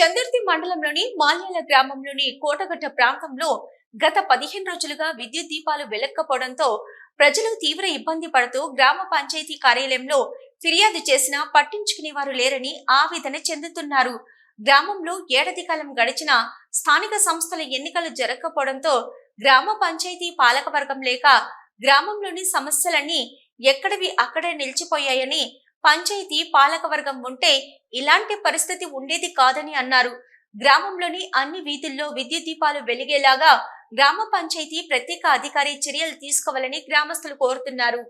చందుర్తి మండలంలోని మాల్యాల గ్రామంలోని కోటగట్ట ప్రాంతంలో గత పదిహేను రోజులుగా విద్యుత్ దీపాలు వెలక్కపోవడంతో ప్రజలు తీవ్ర ఇబ్బంది పడుతూ గ్రామ పంచాయతీ కార్యాలయంలో ఫిర్యాదు చేసినా పట్టించుకునే వారు లేరని ఆవేదన చెందుతున్నారు. గ్రామంలో ఏడాది కాలం గడిచిన స్థానిక సంస్థల ఎన్నికలు జరగకపోవడంతో గ్రామ పంచాయతీ పాలకవర్గం లేక గ్రామంలోని సమస్యలన్నీ ఎక్కడవి అక్కడే నిలిచిపోయాయని పంచాయతీ పాలకవర్గం ఉంటే ఇలాంటి పరిస్థితి ఉండేది కాదని అన్నారు. గ్రామంలోని అన్ని వీధుల్లో విద్యుత్ దీపాలు వెలిగేలాగా గ్రామ పంచాయతీ ప్రత్యేక అధికారి చర్యలు తీసుకోవాలని గ్రామస్తులు కోరుతున్నారు.